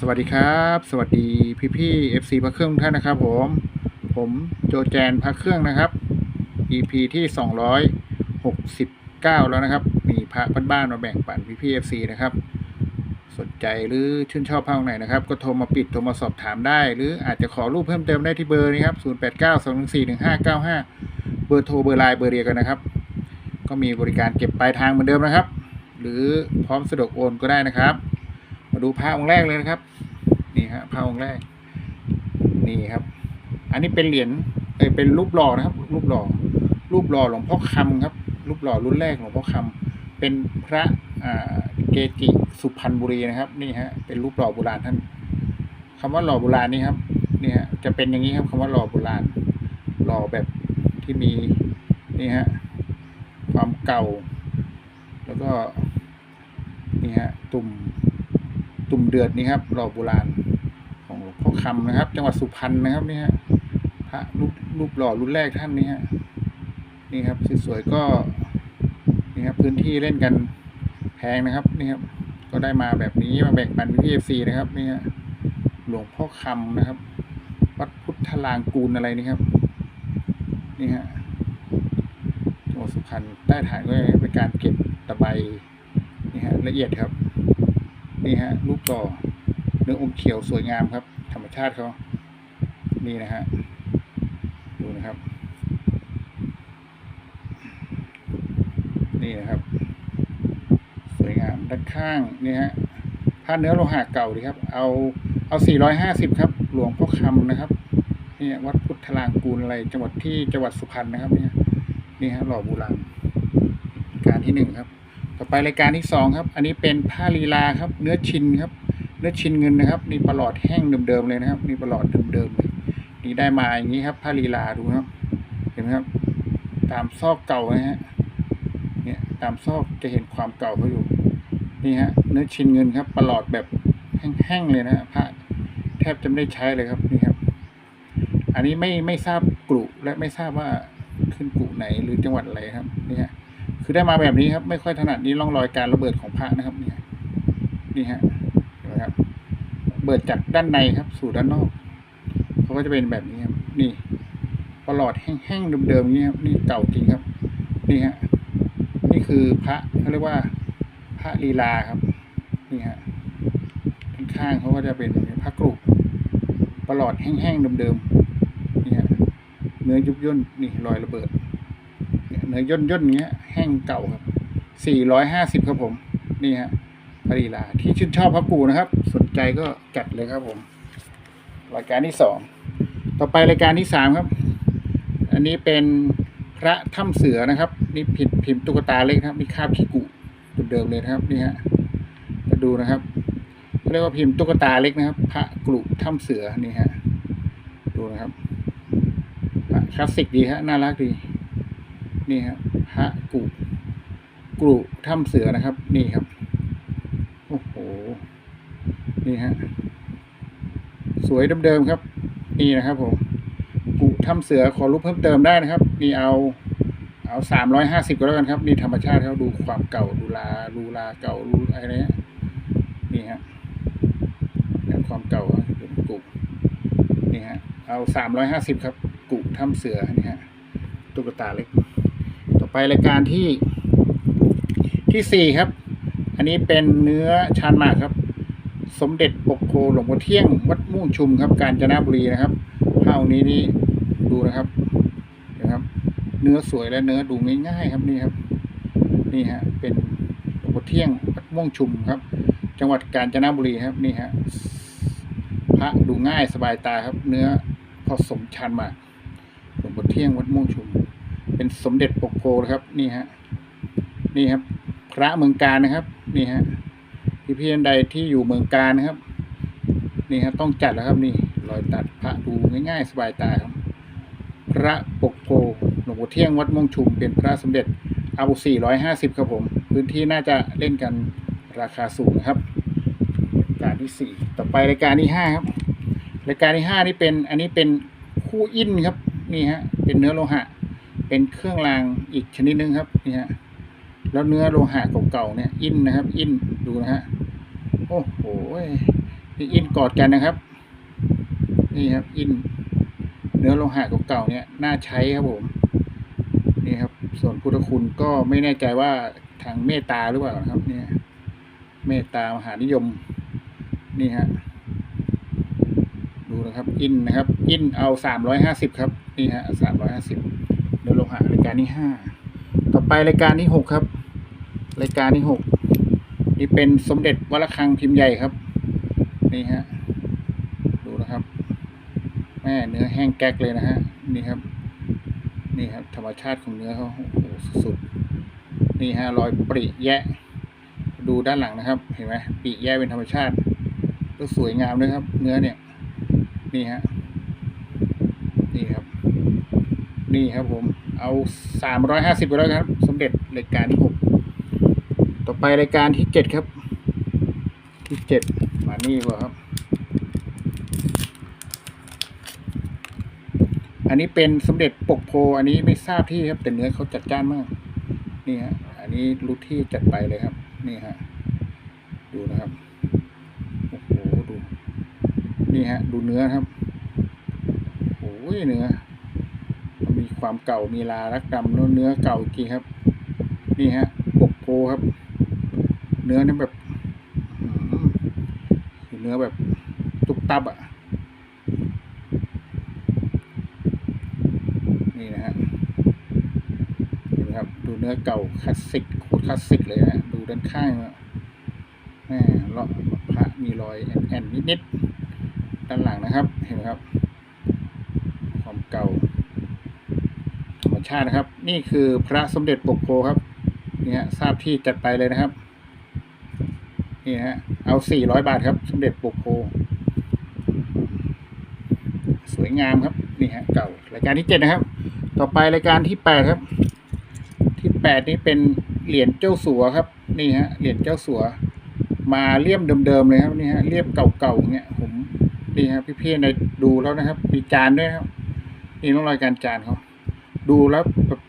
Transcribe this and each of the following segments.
สวัสดีครับ สวัสดีพี่พี่ๆ FC พระเครื่องท่านนะครับ ผม ผมโจแจนพระเครื่องนะครับ EP ที่ 269 แล้วนะครับ มีพระบ้านๆมาแบ่งปันพี่พี่ๆ FC นะครับ สนใจหรือชื่นชอบพระองค์ไหนนะครับ ก็โทรมาปิดโทรมาสอบถามได้ หรืออาจจะขอรูปเพิ่มเติมได้ที่เบอร์นี้ครับ 0892141595 เบอร์โทรเบอร์ไลน์เบอร์เดียวกันนะครับ ก็มีบริการเก็บปลายทางเหมือนเดิมนะครับ หรือพร้อมสะดวกโอนก็ได้นะครับ มาดูพระองค์แรกเลยนะครับ นี่ฮะพระองค์แรก นี่ครับ อันนี้เป็นเหรียญเอ้ยเป็นรูปหล่อนะครับ รูปหล่อ รูปหล่อหลวงพ่อคำครับ รูปหล่อรุ่นแรกหลวงพ่อคำเป็นพระเกจิสุพรรณบุรีนะครับ นี่ฮะ เป็นรูปหล่อโบราณท่านคำว่าหล่อโบราณนี่ครับนี่ฮะจะเป็นอย่างนี้ครับคำว่าหล่อโบราณ หล่อแบบที่มี นี่ฮะ ความเก่า แล้วก็ นี่ฮะ ตุ่ม ตุ่มเดือดนี่ครับหล่อโบราณของหลวงพ่อคำนะครับ จังหวัดสุพรรณนะครับนี่ฮะพระรูปรูปหล่อรุ่นแรกท่านนี้ฮะนี่ครับสวยๆก็นี่ครับพื้นที่เล่นกันแพงนะครับนี่ครับ ก็ได้มาแบบนี้มาแบ่งปันพี่เอฟซีนะครับนี่ฮะหลวงพ่อคำนะครับ วัดพุทธลางกูลอะไรนี่ครับ นี่ฮะจังหวัดสุพรรณใต้ฐานก็เป็นการเก็บตะไบนี่ฮะละเอียดครับ นี่ฮะรูปต่อเนื้ออมเขียวสวยงามครับ ธรรมชาติเขานี่นะฮะดูนะครับ นี่นะครับ สวยงามด้านข้างนี่ฮะผ้าเนื้อโลหะเก่าดีครับ เอาเอา 450 ครับ หลวงพ่อคำนะครับนี่วัดพุทธลางกูลอะไรจังหวัดที่จังหวัดสุพรรณนะครับเนี่ยนี่ฮะหล่อโบราณการที่หนึ่งครับ ต่อไปรายการที่สองครับ อันนี้เป็นผ้าลีลาครับ เนื้อชินครับ เนื้อชินเงินนะครับนี่ประหลอดแห้งเดิมๆเลยนะครับนี่ประหลอดเดิมๆเลยนี่ได้มาอย่างนี้ครับ ผ้าลีลาดูครับ เห็นไหมครับ ตามซอกเก่านะฮะเนี่ยตามซอกจะเห็นความเก่าเขาอยู่นี่ฮะเนื้อชินเงินครับประหลอดแบบแห้งๆเลยนะฮะผ้าแทบจะไม่ได้ใช้เลยครับนี่ครับ อันนี้ไม่ไม่ทราบกลุ่และไม่ทราบว่าขึ้นกลุ่ไหนหรือจังหวัดอะไรครับนี่ฮะ คือได้มาแบบนี้ครับ ไม่ค่อยถนัดนี้ร่องรอยการระเบิดของพระนะครับเนี่ยนี่ฮะนไหมครับเบิดจากด้านในครับ สู่ด้านนอกเขาก็จะเป็นแบบนี้ครับ นี่ประหลอดแห้งๆเดิมๆนี้ครับนี่เก่าจริงครับ นี่ฮะนี่คือพระเขาเรียกว่าพระลีลาครับ นี่ฮะข้างๆเขาก็จะเป็นแบบนี้พระกรุประหลอดแห้งๆเดิมๆนี่ฮะเนื้อยุบย่นนี่รอยระเบิดเนื้อย่นย่นๆเงี้ย แห้งเก่าครับสี่ร้อยห้าสิบครับผม นี่ฮะพารีลาที่ชื่นชอบพระกูนะครับ สนใจก็จัดเลยครับผม รายการที่สองต่อไปรายการที่สามครับ อันนี้เป็นพระถ้ำเสือนะครับ นี่พิมพ์พิมพ์ตุ๊กตาเล็กครับมีคาบขี้กุเดิมเลยนะครับนี่ฮะมาดูนะครับเรียกว่าพิมพ์ตุ๊กตาเล็กนะครับ พระกลุถ้ำเสือนี่ฮะดูนะครับคลาสสิกดีฮะน่ารักดี นี่ครั บพระกุกรุถ้ำเสือนะครับ นี่ครับ โอ้โห นี่ฮะ สวยเดิมๆครับ นี่นะครับผมกุถ้ำเสือขอรูปเพิ่มเติมได้นะครับ นี่เอา เอาสามร้อยห้าสิบก็แล้วกันครับ นี่ธรรมชาติเขาดูความเก่าดูลาดูลาเก่าดูอะไรเนี้ยนี่ฮะความเก่าอะเป็นกุนี่ฮะ เอาสามร้อยห้าสิบครับ กุถ้ำเสือนี่ฮะตุ๊กตาเล็ก ต่อไปรายการที่ที่สี่ครับ อันนี้เป็นเนื้อชานหมากครับ สมเด็จปกโพหลวงพ่อเที่ยงวัดม่วงชุมครับ กาญจนบุรีนะครับผ้าองค์นี้นี่ดูนะครับนะครับ เนื้อสวยและเนื้อดูง่ายๆครับนี่ครับ นี่ฮะเป็นหลวงพ่อเที่ยงวัดม่วงชุมครับ จังหวัดกาญจนบุรีครับนี่ฮะพระดูง่ายสบายตาครับ เนื้อผสมชานหมากหลวงพ่อเที่ยงวัดม่วงชุม เป็นสมเด็จปกโพนะครับนี่ฮะนี่ครับ พระเมืองการนะครับ นี่ฮะพี่พี่ท่านใดที่อยู่เมืองการนะครับ นี่ฮะต้องจัดแล้วครับนี่รอยตัดพระดูง่ายๆสบายตาครับ พระปกโพหลวงพ่เที่ยงวัดม่วงชุมเป็นพระสมเด็จเอาสี่ร้อยห้าสิบครับผม พื้นที่น่าจะเล่นกันราคาสูงนะครับรายการที่สี่ต่อไปรายการที่ห้าครับรายการที่ห้านี่เป็นอันนี้เป็นคู่อินครับนี่ฮะเป็นเนื้อโลหะ เป็นเครื่องรางอีกชนิดหนึงครับนี่ฮะแล้วเนื้อโลหะเก่าๆเนี่ยอินนะครับ อินดูนะฮะโอ้โหนี่อินกอดกันนะครับ นี่ครับ อิน เนื้อโลหะเก่าๆเนี่ยน่าใช้ครับผมนี่ครับ ส่วนพุทธคุณก็ไม่แน่ใจว่าทางเมตตาหรือเปล่าครับ เนี่ย เมตตามหานิยม นี่ฮะดูนะครับ อินนะครับ อินเอาสามร้อยห้าสิบครับ นี่ฮะสามร้อยห้าสิบ เนื้อโลหะรายการที่ห้าต่อไปรายการที่หกครับ รายการที่หกนี่เป็นสมเด็จวัดระฆังพิมพ์ใหญ่ครับ นี่ฮะดูนะครับ แม่เนื้อแห้งแก๊กเลยนะฮะนี่ครับ นี่ครับ ธรรมชาติของเนื้อเขาโอ้สุดๆนี่ฮะรอยปริแยะ ดูด้านหลังนะครับ เห็นไหมปริแยะเป็นธรรมชาติก็สวยงามด้วยครับ เนื้อเนี่ย นี่ฮะนี่ครับ นี่ครับผม เอาสามร้อยห้าสิบไปแล้วครับสมเด็จรายการที่หกต่อไปรายการที่เจ็ดครับ ที่เจ็ดมานี่กว่าครับ อันนี้เป็นสมเด็จปกโพ อันนี้ไม่ทราบที่ครับ แต่เนื้อเขาจัดจ้านมาก นี่ฮะ อันนี้รู้ที่จัดไปเลยครับ นี่ฮะ ดูนะครับ โอ้โห ดู นี่ฮะ ดูเนื้อครับโอ้ยเนื้อ ความเก่ามีลารักดำเนื้อเนื้อเก่าจริงครับ นี่ฮะปกโพครับ เนื้อนี่แบบเนื้อแบบตุบตับอะนี่นะฮะเห็นไหมครับดูเนื้อเก่าคลาสสิกโคตรคลาสสิกเลยนะดูด้านข้างนะแม่เลาะพระมีรอยแอนนิดๆด้านหลังนะครับ เห็นไหมครับ ความเก่าาตินะครับ นี่คือพระสมเด็จปกโพครับนี่ฮะทราบที่จัดไปเลยนะครับนี่ฮะเอาสี่ร้อยบาทครับ สมเด็จปกโพสวยงามครับนี่ฮะเก่ารายการที่เจ็ดนะครับ ต่อไปรายการที่แปดครับ ที่แปดนี่เป็นเหรียญเจ้าสัวครับ นี่ฮะเหรียญเจ้าสัว มาเลี่ยมเดิมๆเลยครับนี่ฮะเลี่ยมเก่าๆเงี้ยผมนี่ฮะพี่ๆในดูแล้วนะครับ มีจานด้วยครับนี่ต้องรอยการจานเขา ดูแล้วแบบ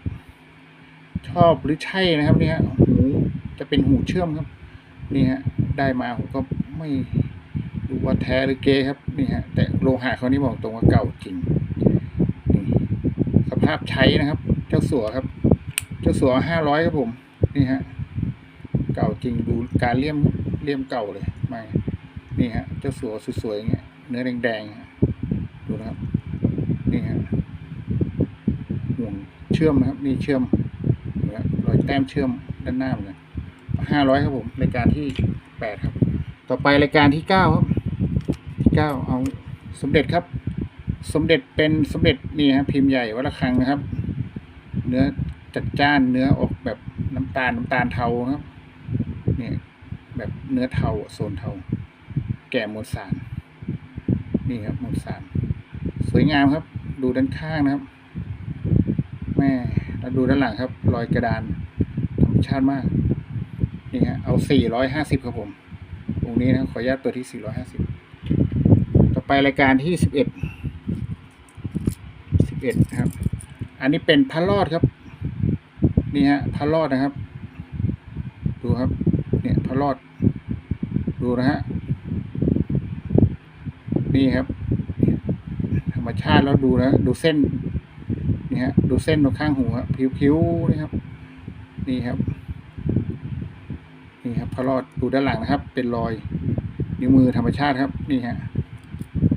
ชอบหรือใช่นะครับนี่ฮะหูจะเป็นหูเชื่อมครับ นี่ฮะได้มาผมก็ไม่รู้ว่าแท้หรือเก๊ครับนี่ฮะแต่โลหะเขานี่บอกตรงว่าเก่าจริงนี่สภาพใช้นะครับ เจ้าสัวครับ เจ้าสัวห้าร้อยครับผมนี่ฮะเก่าจริงดูการเลี่ยมเลี่ยมเก่าเลยไม่นี่ฮะเจ้าสัวสวยๆอย่างเงี้ยเนื้อแดงๆดูนะครับนี่ฮะ ห่วงเชื่อมนะครับ นี่เชื่อมนะครับรอยแต้มเชื่อมด้านหน้าเหมือนกันห้าร้อยครับผมรายการที่แปดครับ ต่อไปรายการที่เก้าครับที่เก้าเอาสมเด็จครับ สมเด็จเป็นสมเด็จนี่ฮะพิมพ์ใหญ่วัดระฆังนะครับ เนื้อจัดจ้านเนื้อออกแบบน้ำตาลน้ำตาลเทาครับ เนี่ยแบบเนื้อเทาโซนเทา แก่มวลสารนี่ครับมวลสารสวยงามครับ ดูด้านข้างนะครับ ม่แล้วดูด้านหลังครับ รอยกระดานธรรมชาติมาก นี่ฮะ เอาสี่ร้อยห้าสิบครับผมตรงนี้นะ ขออนุญาตเปิดที่สี่ร้อยห้าสิบต่อไปรายการที่สิบเอ็ดสิบเอ็ดนะครับ อันนี้เป็นพระรอดครับ นี่ฮะพระรอดนะครับ ดูครับ เนี่ยพระรอด ดูนะฮะ นี่ครับ ธรรมชาติแล้วดูนะ ดูเส้น นี่ฮะดูเส้นตรงข้างหูครับผิวๆนี่ครับ นี่ครับ นี่ครับพระรอดดูด้านหลังนะครับ เป็นรอย นิ้วมือธรรมชาติครับ นี่ฮะ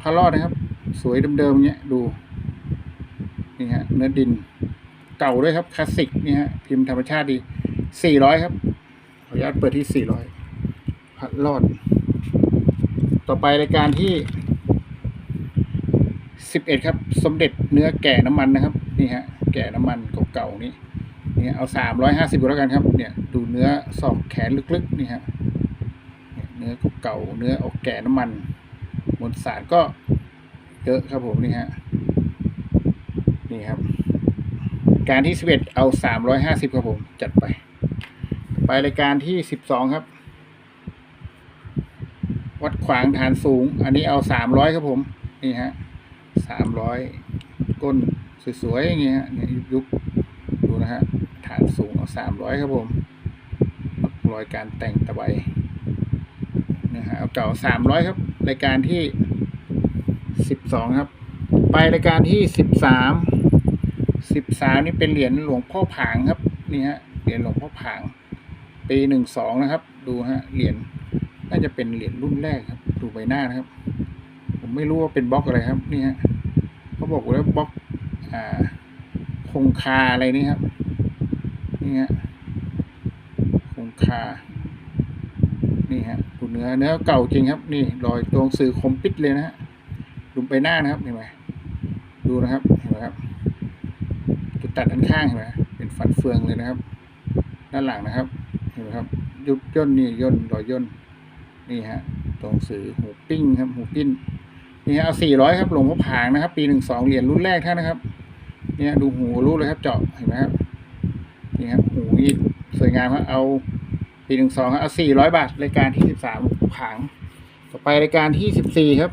พระรอดนะครับ สวยเดิมๆเนี้ยดู นี่ฮะเนื้อดิน เก่าด้วยครับคลาสสิกนี่ฮะพิมพ์ธรรมชาติดีสี่ร้อยครับขออนุญาตเปิดที่สี่ร้อยพัดรอด ต่อไปรายการที่สิบเอ็ดครับ สมเด็จเนื้อแก่น้ำมันนะครับ นี่ฮะแก่น้ำมันเก่าๆนี่นี่ยเอาสามร้อยห้าสิบแล้วกันครับ เนี่ยดูเนื้อศอกแขนลึกๆนี่ฮะเนื้อเก่าเนื้อออกแก่น้ำมันมวลสารก็เยอะครับผมนี่ฮะนี่ครับ การที่สิบเอ็ดเอาสามร้อยห้าสิบครับผมจัดไป ไปรายการที่สิบสองครับ วัดขวางฐานสูง อันนี้เอาสามร้อยครับผม นี่ฮะสามร้อยก้น สวยๆอย่างเงี้ยฮะเนี่ยยุบดูนะฮะฐานสูงเอาสามร้อยครับผมรอยการแต่งตะไบนะฮะเอาเก่าสามร้อยครับ รายการที่สิบสองครับ ไปรายการที่สิบสามสิบสามนี่เป็นเหรียญหลวงพ่อผางครับนี่ฮะเหรียญหลวงพ่อผาง ปีหนึ่งสองนะครับ ดูฮะเหรียญน่าจะเป็นเหรียญรุ่นแรกครับ ดูใบหน้านะครับ ผมไม่รู้ว่าเป็นบล็อกอะไรครับ นี่ฮะเขาบอกว่าบล็อก คงคาอะไรนี่ครับ นี่ฮะคงคา นี่ฮะดูเนื้อเนื้อเก่าจริงครับ นี่รอยตัวงสื่อคมปิดเลยนะฮะดูใบหน้านะครับเห็นไหมดูนะครับเห็นไหมครับจุดตัดด้านข้างเห็นไหมเป็นฟันเฟืองเลยนะครับ ด้านหลังนะครับเห็นไหมครับ ยุบย่นนี่ย่นรอยย่นนี่ฮะตัวงสื่อหูปิ้งครับหูปิ้น นี่ฮะเอาสี่ร้อยครับหลวงพ่อผางนะครับ ปีหนึ่งสองเหรียญรุ่นแรกท่านนะครับ เนี่ยดูหูรู้เลยครับเจาะเห็นไหมครับนี่ครับหูนี่สวยงามครับเอาปีหนึ่งสองเอาสี่ร้อยบาทรายการที่สิบสามผางต่อไปรายการที่สิบสี่ครับ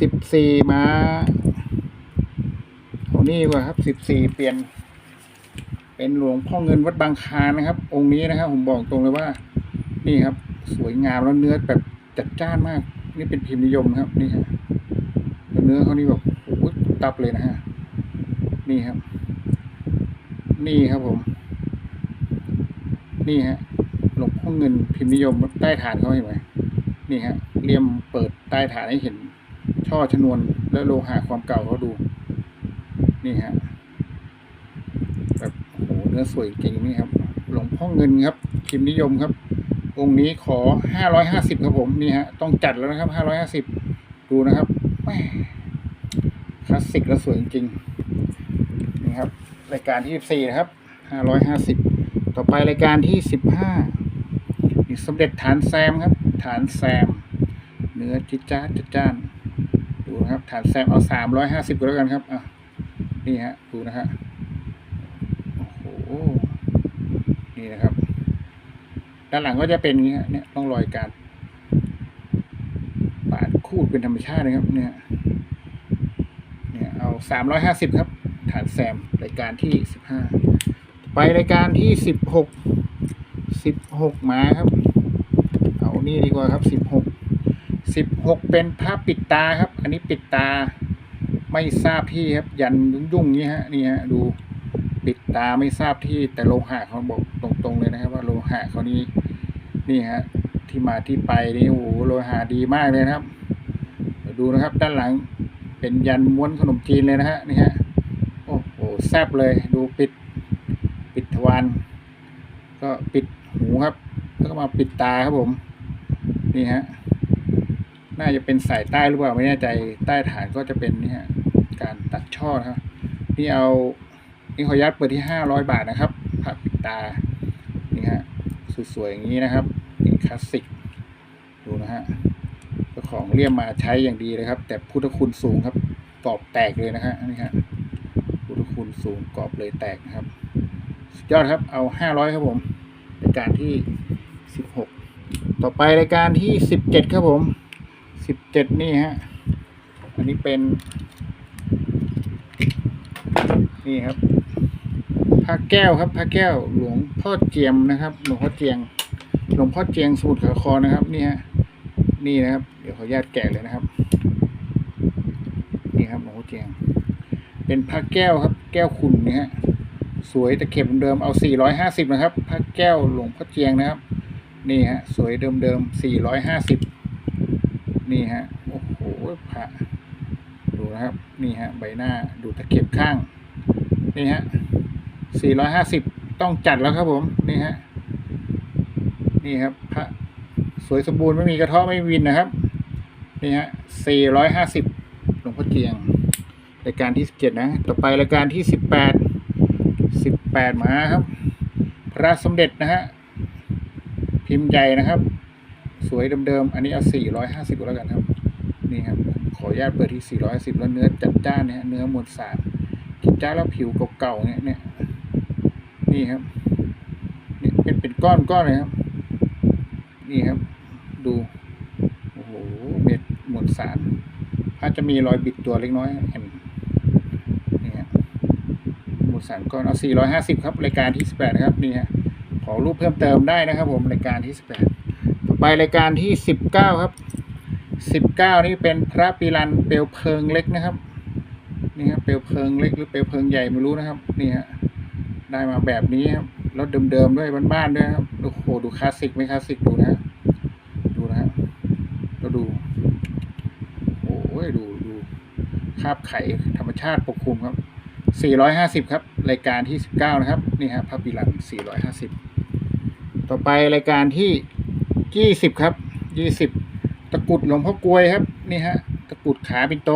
สิบสี่มาโอ้นี่กว่าครับสิบสี่เปลี่ยน เป็นหลวงพ่อเงินวัดบางคานนะครับ องค์นี้นะครับ ผมบอกตรงเลยว่า นี่ครับ สวยงามแล้วเนื้อแบบจัดจ้านมาก นี่เป็นพิมพ์นิยมครับ นี่ครับ เนื้อเขานี่แบบโอ้โหตับเลยนะฮะ นี่ครับ นี่ครับผม นี่ฮะ หลวงพ่อเงินพิมพ์นิยมใต้ฐานเขาเห็นไหมนี่ฮะเลี่ยมเปิดใต้ฐานให้เห็น ช่อชนวนและโลหะความเก่าเขาดู นี่ฮะแบบโอ้โหเนื้อสวยจริงนี่ครับ หลวงพ่อเงินครับพิมพ์นิยมครับ องค์นี้ขอห้าร้อยห้าสิบครับผม นี่ฮะ ต้องจัดแล้วนะครับห้าร้อยห้าสิบดูนะครับแม่ คลาสสิกและสวยจริงๆนี่ครับ รายการที่สี่นะครับห้าร้อยห้าสิบต่อไปรายการที่สิบห้านี่สมเด็จฐานแซมครับ ฐานแซม เนื้อจิจ้าจัดจ้านดูนะครับ ฐานแซมเอาสามร้อยห้าสิบก็แล้วกันครับอะนี่ฮะดูนะฮะโอ้โหนี่นะครับ ด้านหลังก็จะเป็นอย่างนี้ฮะเนี่ยต้องรอยการปาดคูดเป็นธรรมชาตินะครับเนี่ย สามร้อยห้าสิบครับ ฐานแซมรายการที่สิบห้าไปรายการที่สิบหกสิบหกมาครับ เอานี่ดีกว่าครับสิบหกสิบหกเป็นภาพปิดตาครับ อันนี้ปิดตาไม่ทราบที่ครับ ยันยุ่งๆนี้ฮะนี่ฮะดูปิดตาไม่ทราบที่แต่โลหะเขาบอกตรงๆเลยนะครับ ว่าโลหะเขานี้นี่ฮะที่มาที่ไปนี่โอ้โหโลหะดีมากเลยนะครับ ดูนะครับด้านหลัง เป็นยันม้วนขนมจีนเลยนะฮะนี่ฮะโอ้โหแซบเลยดูปิดปิดทวารก็ปิดหูครับ แล้วก็มาปิดตาครับผม นี่ฮะน่าจะเป็นสายใต้หรือเปล่าไม่แน่ใจใต้ฐานก็จะเป็นนี่ฮะการตัดช่อครับนี่เอานี่ขออนุญาตเปิดที่ห้าร้อยบาทนะครับผ้าปิดตานี่ฮะสวยๆอย่างนี้นะครับคลาสสิกดูนะฮะ ของเลี่ยมมาใช้อย่างดีเลยครับ แต่พุทธคุณสูงครับกรอบแตกเลยนะฮะนี่ฮะพุทธคุณสูงกรอบเลยแตกนะครับสุดยอดครับเอาห้าร้อยครับผมรายการที่สิบหกต่อไปรายการที่สิบเจ็ดครับผมสิบเจ็ดนี่ฮะอันนี้เป็น นี่ครับพระแก้วครับพระแก้วหลวงพ่อเจียมนะครับ หลวงพ่อเจียง หลวงพ่อเจียงสมุทรสาครนะครับ นี่ฮะนี่นะครับ ขออนุญาตแกะเลยนะครับ นี่ครับหลวงพ่อเจียง เป็นพระแก้วครับ แก้วขุนนะฮะสวยตะเข็บเดิมเอา 450 นะครับพระแก้วหลวงพ่อเจียงนะครับ นี่ฮะ สวยเดิมเดิม450 นี่ฮะ โอ้โหพระดูนะครับ นี่ฮะ ใบหน้าดูตะเข็บข้าง นี่ฮะ 450 ต้องจัดแล้วครับผม นี่ฮะ นี่ครับพระสวยสมบูรณ์ไม่มีกระเทาะไม่มีวินนะครับ นี่ฮะ450หลวงพ่อเจียง รายการที่17นะ ต่อไปรายการที่18สิบแปดมาครับ พระสมเด็จนะฮะ พิมพ์ใหญ่นะครับ สวยเดิมๆ อันนี้เอาสี่ร้อยห้าสิบแล้วกันครับ นี่ครับ ขออนุญาตเปิดที่สี่ร้อยสิบแล้วเนื้อจัดจ้านเนี่ยเนื้อมวลสารจัดจ้าแล้วผิวเก่าๆเนี่ยเนี่ย นี่ครับนี่เป็นเป็นก้อนก้อนเลยครับ นี่ครับ ดู ม็ดสารอาจจะมีรอยบิดตัวเล็กน้อยเห็นนี่ฮะหมูสันก้อนเอา450ครับรายการที่18นะครับนี่ฮะขอรูปเพิ่มเติมได้นะครับ ผมรายการที่18ต่อไปรายการที่สิบเก้าครับสิบเก้านี่เป็นพระปีรันเปลวเพลิงเล็กนะครับนี่ครับเปลวเพลิงเล็กหรือเปลวเพลิงใหญ่ไม่รู้นะครับนี่ฮะได้มาแบบนี้ครับแล้วเดิมๆด้วยบ้านๆด้วยครับโอ้โหดูคลาสสิกไหมคลาสสิกดูนะฮะดูนะฮะเราดู โอ้ยดูดูคราบไข่ธรรมชาติปกคลุมครับ 450 ครับ รายการที่ 19 นะครับ นี่ฮะพระปิรัน450 ต่อไปรายการที่ 20 ครับ 20 ตะกุดหลวงพ่อกลวยครับ นี่ฮะ ตะกุดขาเป็นโต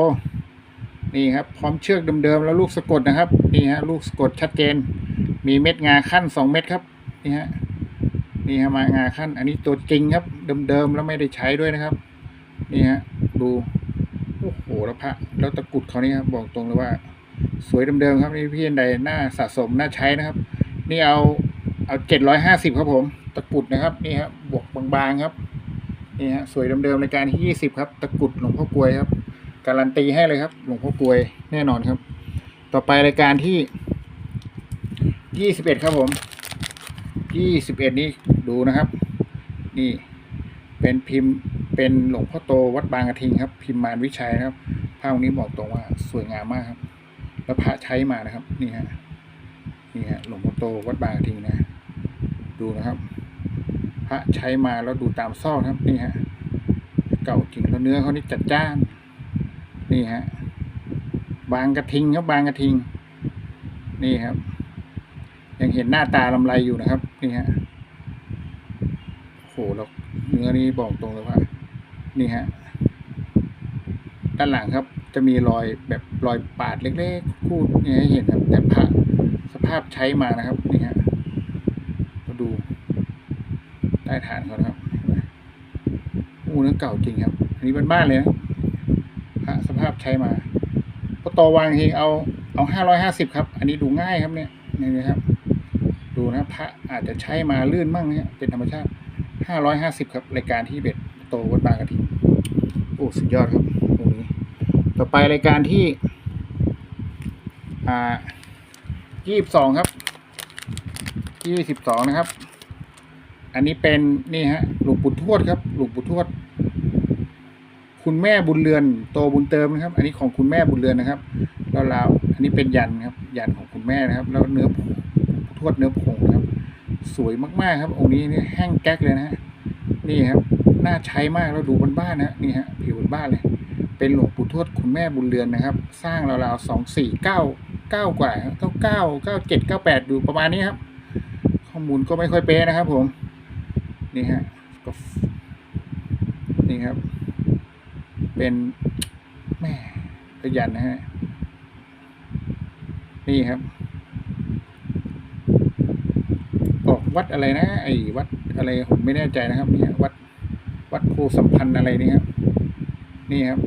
นี่ครับ พร้อมเชือกเดิมๆ แล้วลูกสะกดนะครับ นี่ฮะ ลูกสะกดชัดเจน มีเม็ดงาขั้น 2 เม็ดครับ นี่ฮะ นี่ฮะ มางาขั้น อันนี้ตัวจริงครับ เดิมๆ แล้วไม่ได้ใช้ด้วยนะครับ นี่ฮะ ดู โอ้โห แล้วพระ แล้วตะกุดเขานี่ครับบอกตรงเลยว่า สวยเดิมๆครับนี่พี่อันใดน่าสะสมน่าใช้นะครับ นี่เอาเอาเจ็ดร้อยห้าสิบครับผม ตะกุดนะครับนี่ครับบวกบางๆครับนี่ฮะสวยเดิมๆรายการที่ยี่สิบครับ ตะกุดหลวงพ่อกลวยครับ การันตีให้เลยครับ หลวงพ่อกลวยแน่นอนครับ ต่อไปรายการที่ยี่สิบเอ็ดครับผมยี่สิบเอ็ดนี้ดูนะครับ นี่เป็นพิมพ์เป็นหลวงพ่อโตวัดบางกระทิงครับ พิมพ์มารวิชัยนะครับ ภาพนี้บอกตรงว่าสวยงามมากครับ แล้วพระใช้มานะครับ นี่ฮะนี่ฮะหลวงพ่อโตวัดบางกระทิงนะ ดูนะครับ พระใช้มาแล้วดูตามซอกครับนี่ฮะเก่าจริงแล้วเนื้อเขานี่จัดจ้าน นี่ฮะบางกระทิงครับบางกระทิง นี่ครับ ยังเห็นหน้าตาลำไรอยู่นะครับ นี่ฮะโหแล้วเนื้อนี้บอกตรงเลยว่า นี่ฮะ ด้านหลังครับ จะมีรอยแบบรอยปาดเล็กๆคูดนี่ให้เห็นครับแต่พระสภาพใช้มานะครับนี่ฮะมาดูใต้ฐานเขานะครับเห็นไหมโอ้เนื้อเก่าจริงครับ อันนี้เป็นบ้านเลยนะพระสภาพใช้มาพอโตวางทีเอาเอาห้าร้อยห้าสิบครับ อันนี้ดูง่ายครับเนี่ยนี่นะครับ ดูนะพระอาจจะใช้มาลื่นมั่งเนี่ยเป็นธรรมชาติห้าร้อยห้าสิบครับรายการที่เบ็ดโตวัดบางกระทิโอ้สุดยอดครับ ต่อไปรายการที่ยี่สิบสองครับยี่สิบสองนะครับ อันนี้เป็นนี่ฮะหลวงปู่ทวดครับ หลวงปู่ทวด คุณแม่บุญเรือนโตบุญเติมนะครับ อันนี้ของคุณแม่บุญเรือนนะครับแล้วเราอันนี้เป็นยันครับ ยันของคุณแม่นะครับ แล้วเนื้อทวดเนื้อผงนะครับ สวยมากๆครับองค์นี้นี่แห้งแก๊กเลยนะฮะนี่ครับน่าใช้มากแล้วดูบนบ้านนะนี่ฮะผิวบนบ้านเลย เป็นหลวงปู่ทวดคุณแม่บุญเรือนนะครับ สร้างราวๆสองสี่เก้าเก้ากว่าเก้าเก้าเก้าเจ็ดเก้าแปดดูประมาณนี้ครับ ข้อมูลก็ไม่ค่อยเป๊ะนะครับ ผม นี่ฮะก็นี่ครับ เป็นแม่กระยันนะฮะ นี่ครับออกวัดอะไรนะ ไอ้วัดอะไรผมไม่แน่ใจนะครับเนี่ยวัดวัดโพสัมพันธ์อะไรนี่ครับ นี่ครับ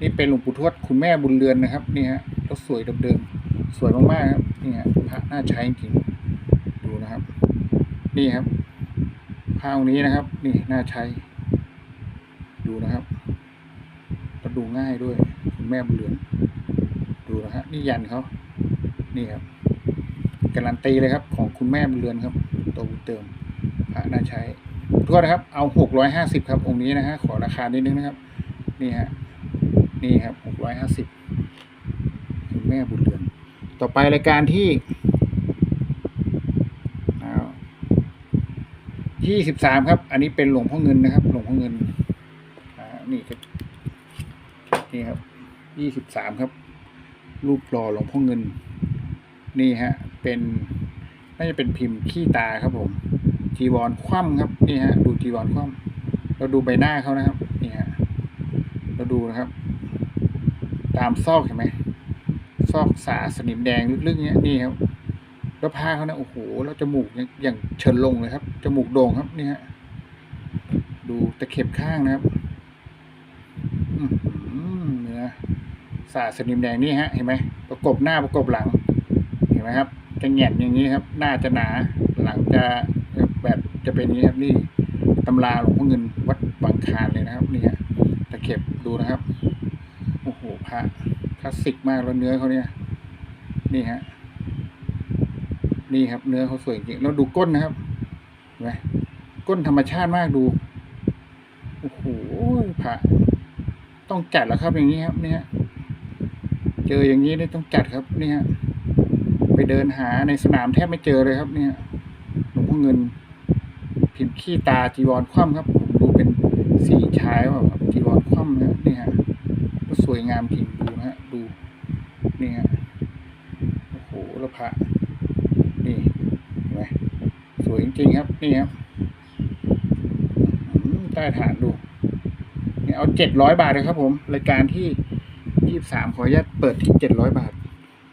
นี่เป็นหลวงปู่ทวดคุณแม่บุญเรือนนะครับนี่ฮะแล้วสวยเดิมๆสวยมากๆครับนี่ฮะพระน่าใช้จริงดูนะครับ นี่ครับผ้าองค์นี้นะครับ นี่น่าใช้ ดูนะครับแล้วดูง่ายด้วย คุณแม่บุญเรือน ดูนะฮะนี่ยันเขานี่ครับการันตีเลยครับ ของคุณแม่บุญเรือนครับตัวบุญเติมพระน่าใช้ทษนะครับ เอาหกร้อยห้าสิบครับองค์นี้นะฮะขอราคานิดนึงนะครับ นี่ฮะ นี่ครับหกร้อยห้าสิบคุณแม่บุญเรือน ต่อไปรายการที่ยี่สิบสามครับ อันนี้เป็นหลวงพ่อเงินนะครับ หลวงพ่อเงินนี่ครับนี่ครับยี่สิบสามครับ รูปหล่อหลวงพ่อเงิน นี่ฮะ เป็นน่าจะเป็นพิมพ์ขี้ตาครับผมจีวรคว่ำครับนี่ฮะ ดูจีวรคว่ำเราดูใบหน้าเขานะครับ นี่ฮะ เราดูนะครับ ตามซอกเห็นไหมซอกสาสนิมแดงลึกๆเนี้ยนี่ครับแล้วผ้าเขาเนี่ยโอ้โหแล้วจมูกอย่างเฉินลงเลยครับจมูกโด่งครับนี่ฮะดูตะเข็บข้างนะครับเนื้อสาสนิมแดงนี่ฮะเห็นไหมประกบหน้าประกบหลัง เห็นไหมครับ จะแง่นอย่างนี้ครับ หน้าจะหนาหลังจะแบบจะเป็นอย่างนี้ครับนี่ตำราหลวงพ่อเงินวัดบางคานเลยนะครับนี่ฮะตะเข็บดูนะครับ พระคลาสสิกมากแล้วเนื้อเขาเนี่ย นี่ฮะ นี่ครับ เนื้อเขาสวยจริงแล้วดูก้นนะครับเห็นไหมก้นธรรมชาติมากดู โอ้โหพระต้องจัดแล้วครับอย่างนี้ครับ เนี่ย เจออย่างนี้นี่ต้องจัดครับ เนี่ย ไปเดินหาในสนามแทบไม่เจอเลยครับ เนี่ยหลวงพ่อเงิน พิมพ์ขี้ตาจีวรคว่ำครับ ดูเป็นสีชายว่าจีวรคว่ำนะนี่ฮะ สวยงามจริงดูนะฮะ ดูนี่ฮะโอ้โหล้วพระนี่เห็นไหมสวยจริงครับ นี่ครับใต้ฐานดูเนี่ยเอาเจ็ดร้อยบาทเลยครับ ผม รายการที่ยี่สามขออนุญาตเปิดที่เจ็ดร้อยบาท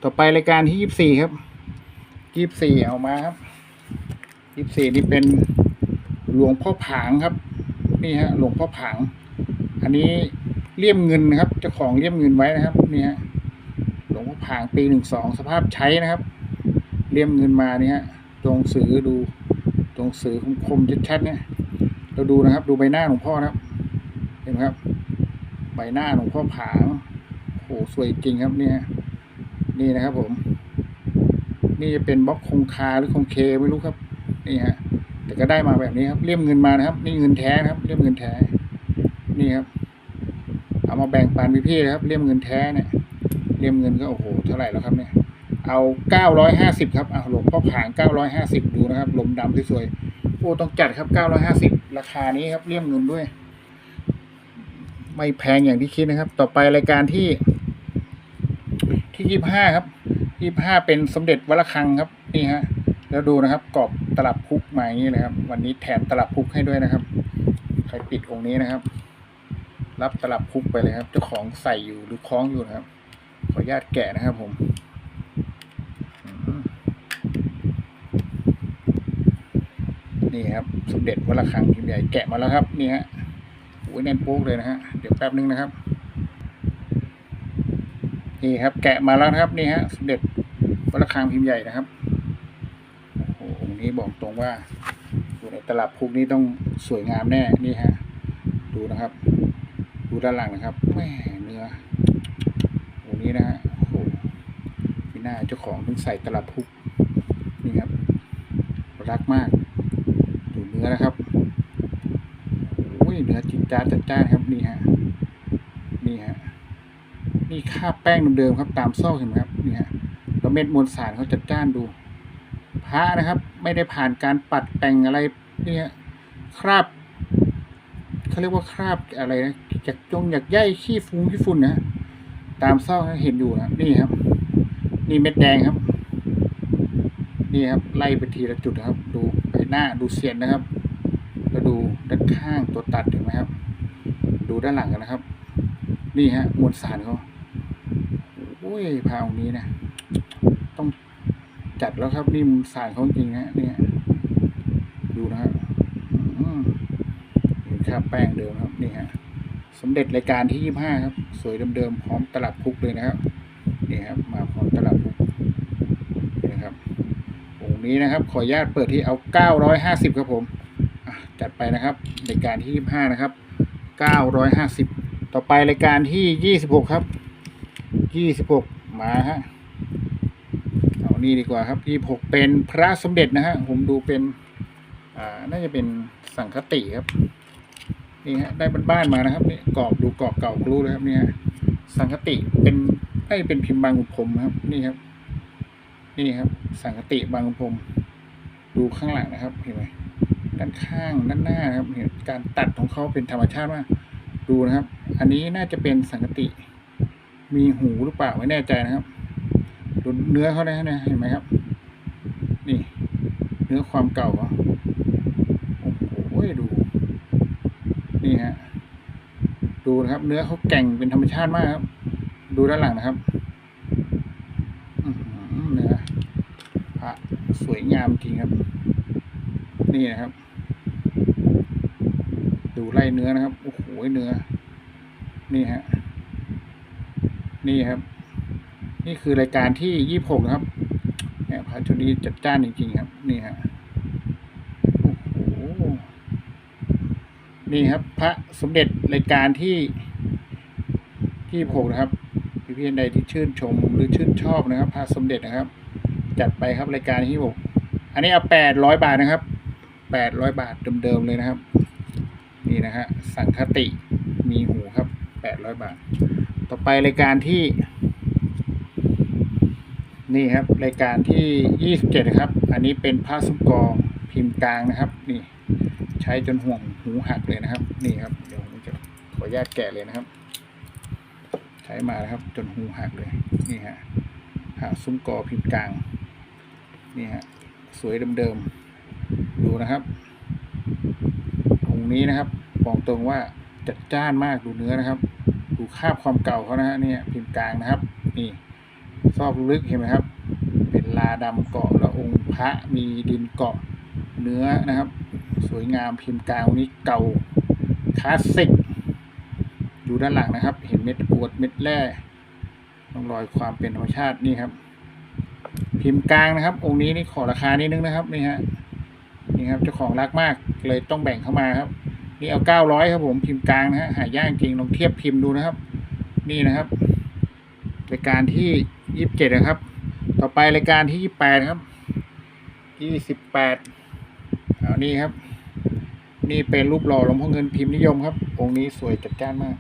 ต่อไปรายการที่ยี่สี่ครับยี่สี่เอามาครับยี่สี่นี่เป็นหลวงพ่อผางครับ นี่ฮะ หลวงพ่อผาง อันนี้ เลี่ยมเงินนะครับเจ้าของเลี่ยมเงินไว้นะครับนี่ฮะหลวงพ่อผางปีหนึ่งสองสภาพใช้นะครับ เลี่ยมเงินมานี่ฮะตรงสือดูตรงสือคมๆชัดๆเนี่ย เราดูนะครับ ดูใบหน้าหลวงพ่อนะครับ เห็นไหมครับ ใบหน้าหลวงพ่อผางโหสวยจริงครับเนี่ยนี่นะครับผม นี่จะเป็นบล็อกคงคาหรือคงเคไม่รู้ครับ นี่ฮะแต่ก็ได้มาแบบนี้ครับเลี่ยมเงินมานะครับ นี่เงินแท้นะครับเลี่ยมเงินแท้ นี่ครับ เอามาแบ่งปันพี่ๆนะครับเลี่ยมเงินแท้เนี่ยเลี่ยมเงินก็โอ้โหเท่าไหร่แล้วครับเนี่ยเอาเก้าร้อยห้าสิบครับเอาหลวงพ่อผางเก้าร้อยห้าสิบดูนะครับลมดำสวยๆโอ้ต้องจัดครับเก้าร้อยห้าสิบราคานี้ครับเลี่ยมเงินด้วย ไม่แพงอย่างที่คิดนะครับ ต่อไปรายการที่ ที่ยี่ห้าครับยี่ห้าเป็นสมเด็จวัดระฆังครับนี่ฮะแล้วดูนะครับกรอบตลับพุกมาอย่างนี้เลยครับ วันนี้แถมตลับพุกให้ด้วยนะครับ ใครปิดองค์นี้นะครับ รับตลับพุกไปเลยครับ เจ้าของใส่อยู่หรือคล้องอยู่นะครับ ขออนุญาตแกะนะครับผมนี่ครับสมเด็จวัดระฆังพิมพ์ใหญ่แกะมาแล้วครับนี่ฮะโอ้ยแน่นโป๊กเลยนะฮะเดี๋ยวแป๊บนึงนะครับนี่ครับ แกะมาแล้วนะครับนี่ฮะสมเด็จวัดระฆังพิมพ์ใหญ่นะครับโอ้โหองนี้บอกตรงว่าอยู่ในตลับพุกนี้ต้องสวยงามแน่นี่ฮะดูนะครับ ด้านหลังนะครับแหม่เนื้อองนี้นะฮะโอ้โหมีหน้าเจ้าของถึงใส่ตลับพุกนี่ครับ รักมากดูเนื้อนะครับโอ้ยเนื้อจิตจ้าจัดจ้านครับนี่ฮะนี่ฮะนี่คราบแป้งเดิมๆครับ ตามซอกเห็นไหมครับนี่ฮะแล้วเม็ดมวลสารเขาจัดจ้านดูพระนะครับ ไม่ได้ผ่านการปัดแต่งอะไรเนี่ยคราบเขาเรียกว่าคราบอะไรนะ จากจงอยากใยขี้ฟุ้งขี้ฝุ่นนะตามซอกเห็นอยู่นะนี่ครับ นี่เม็ดแดงครับ นี่ครับ ไล่ไปทีละจุดนะครับ ดูใบหน้าดูเสียนนะครับแล้วดูด้านข้างตัวตัดเห็นไหมครับ ดูด้านหลังกันนะครับ นี่ฮะมวลสารเขาโอ้ยพาองนี้นะต้องจัดแล้วครับนี่มันสารเของจริงนะเนี่ยดูนะครับอืมเห็นค่าแป้งเดิมครับนี่ฮะ สมเด็จรายการที่ยี่ห้าครับ สวยเดิมๆพร้อมตลับพุกเลยนะครับนี่ครับ มาพร้อมตลับพุกนะครับองค์นี้นะครับ ขออนุญาตเปิดที่เอาเก้าร้อยห้าสิบครับผมจัดไปนะครับรายการที่ยี่ห้านะครับเก้าร้อยห้าสิบต่อไปรายการที่ยี่สิบหกครับยี่สิบหกมาฮะเอานี่ดีกว่าครับที่หกเป็นพระสมเด็จนะฮะผมดูเป็นอ่าน่าจะเป็นสังคติครับ นี่ฮะได้บ้านๆมานะครับนี่กรอบดูกรอบเก่ากรู้เลยครับเนี่ยสังคติเป็นให้เป็นพิมพ์บางอุพรมครับ นี่ครับ นี่ครับ สังคติบางอุพรมดูข้างหลังนะครับเห็นไหมด้านข้างด้านหน้าครับเห็นการตัดของเขาเป็นธรรมชาติมากดูนะครับ อันนี้น่าจะเป็นสังคติ มีหูหรือเปล่าไม่แน่ใจนะครับดูเนื้อเขาได้นะเห็นไหมครับ นี่ เนื้อความเก่าอะโอ้โหดู นี่ฮะดูนะครับ เนื้อเขาแก่งเป็นธรรมชาติมากครับ ดูด้านหลังนะครับเนื้อพระสวยงามจริงครับ นี่นะครับ ดูไล่เนื้อนะครับโอ้โหเนื้อ นี่ฮะนี่ครับ นี่คือรายการที่ยี่บหกนะครับเนี่ยพระชุดนี้จัดจ้านจริงๆครับ นี่ฮะโอ้โห นี่ครับ พระสมเด็จรายการที่ที่หกนะครับพี่พี่ใดที่ชื่นชมหรือชื่นชอบนะครับ พระสมเด็จนะครับ จัดไปครับรายการที่หกอันนี้เอาแปดร้อยบาทนะครับแปดร้อยบาทเดิมๆเลยนะครับ นี่นะฮะสังคติมีหูครับแปดร้อยบาท ต่อไปรายการที่ นี่ครับรายการที่ยี่สิบเจ็ดครับ อันนี้เป็นผ้าซุ้มกองพิมพ์กลางนะครับ นี่ ใช้จนห่วง หูหักเลยนะครับ นี่ครับเดี๋ยวผมจะขออนุญาตแกะเลยนะครับ ใช้มานะครับ จนหูหักเลยนี่ฮะผ้าซุ้มกอพิมพ์กลางนี่ฮะสวยเดิมๆดูนะครับองค์นี้นะครับบอกตรงว่าจัดจ้านมากดูเนื้อนะครับ ดูคาบความเก่าเขานะฮะเนี่ยพิมพ์กลางนะครับ นี่ซอกลึกเห็นไหมครับ เป็นลาดำเกาะแล้วองค์พระมีดินเกาะเนื้อนะครับ สวยงามพิมพ์กลางนี้เก่าคลาสสิกดูด้านหลังนะครับ เห็นเม็ดกวดเม็ดแร่ต้องรอยความเป็นธรรมชาตินี่ครับ พิมพ์กลางนะครับ องค์นี้นี่ขอราคานิดนึงนะครับนี่ฮะนี่ครับเจ้าของรักมากเลยต้องแบ่งเข้ามาครับ นี่เอาเก้าร้อยครับผมพิมพ์กลางนะฮะหายากจริงลองเทียบพิมพ์ดูนะครับ นี่นะครับรายการที่ยี่สิบเจ็ดนะครับ ต่อไปรายการที่ยี่สิบแปดครับยี่สิบแปดเอานี่ครับ นี่เป็นรูปหล่อหลวงพ่อเงินพิมพ์นิยมครับ องค์นี้สวยจัดจ้านมาก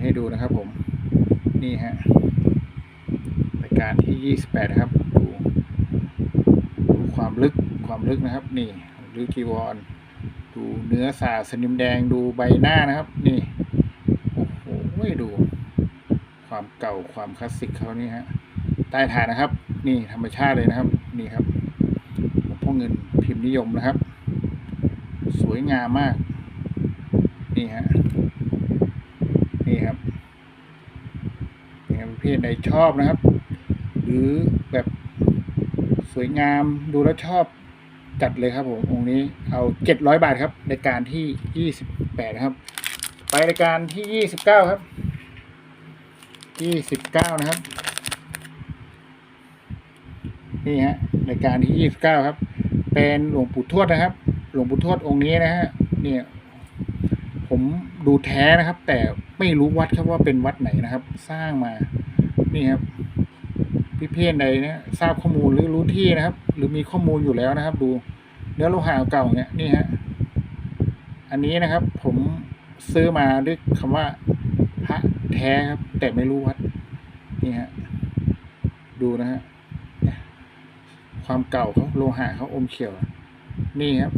ให้ดูนะครับผม นี่ฮะรายการที่ยี่สิบแปดครับ ดูดูความลึกความลึกนะครับ นี่ลึกจีวร ดูเนื้อสาสนิมแดงดูใบหน้านะครับ นี่ โอ้โหดู ความเก่าความคลาสสิกเขานี่ฮะใต้ฐานนะครับ นี่ธรรมชาติเลยนะครับ นี่ครับหลวงพ่อเงินพิมพ์นิยมนะครับ สวยงามมาก นี่ฮะ นี่ครับ นี่ครับเภทใดชอบนะครับ หรือแบบสวยงามดูแล้วชอบจัดเลยครับผมองค์นี้เอาเจ็ดร้อยบาทครับรายการที่ยี่สิบแปดครับ ไปรายการที่ยี่สิบเก้าครับยี่สิบเก้านะครับ นี่ฮะรายการที่ยี่สิบเก้าครับ เป็นหลวงปู่ทวดนะครับ หลวงปู่ทวดองค์นี้นะฮะเนี่ยผมดูแท้นะครับ แต่ไม่รู้วัดครับว่าเป็นวัดไหนนะครับ สร้างมานี่ครับพี่เพี้ยนใดนี่ยทราบข้อมูลหรือรู้ที่นะครับ หรือมีข้อมูลอยู่แล้วนะครับ ดูเนื้อโลหะเก่าเนี่ยนี่ฮะอันนี้นะครับ ผมซื้อมาด้วยคำว่าพระแท้ครับ แต่ไม่รู้วัดนี่ฮะดูนะฮะความเก่าเขาโลหะเขาอมเขียว นี่ครับ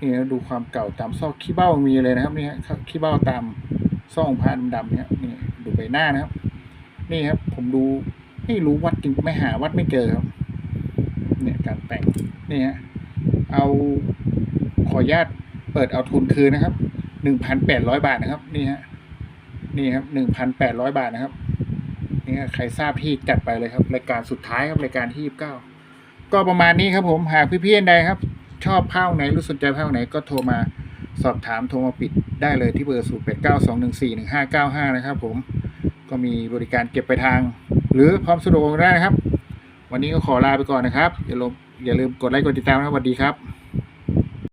นี่นะดูความเก่าตามซอกขี้เบ้ามีเลยนะครับนี่ฮะขี้เบ้าตามซอกพานดำเนี่ยนี่ดูใบหน้านะครับ นี่ครับ ผมดูไม่รู้วัดจริงไม่หาวัดไม่เจอครับ เนี่ยการแต่งนี่ฮะเอาขออนุญาตเปิดเอาทุนคืนนะครับหนึ่งพันแปดร้อยบาทนะครับ นี่ฮะนี่ครับหนึ่งพันแปดร้อยบาทนะครับนี่ฮะใครทราบที่จัดไปเลยครับรายการสุดท้ายครับรายการที่ยี่สิบเก้าก็ประมาณนี้ครับผมหากพี่ๆใดครับ ชอบผ้าไหนรู้สนใจผ้าไหนก็โทรมาสอบถามโทรมาปิดได้เลยที่เบอร์ 0 8 9 2 1 4 1 5 9 5 นะครับผมก็มีบริการเก็บไปทาง หรือพร้อมสะดวกได้นะครับ วันนี้ก็ขอลาไปก่อนนะครับ อย่าลืมอย่าลืมกดไลค์กดติดตามนะครับสวัสดีครับ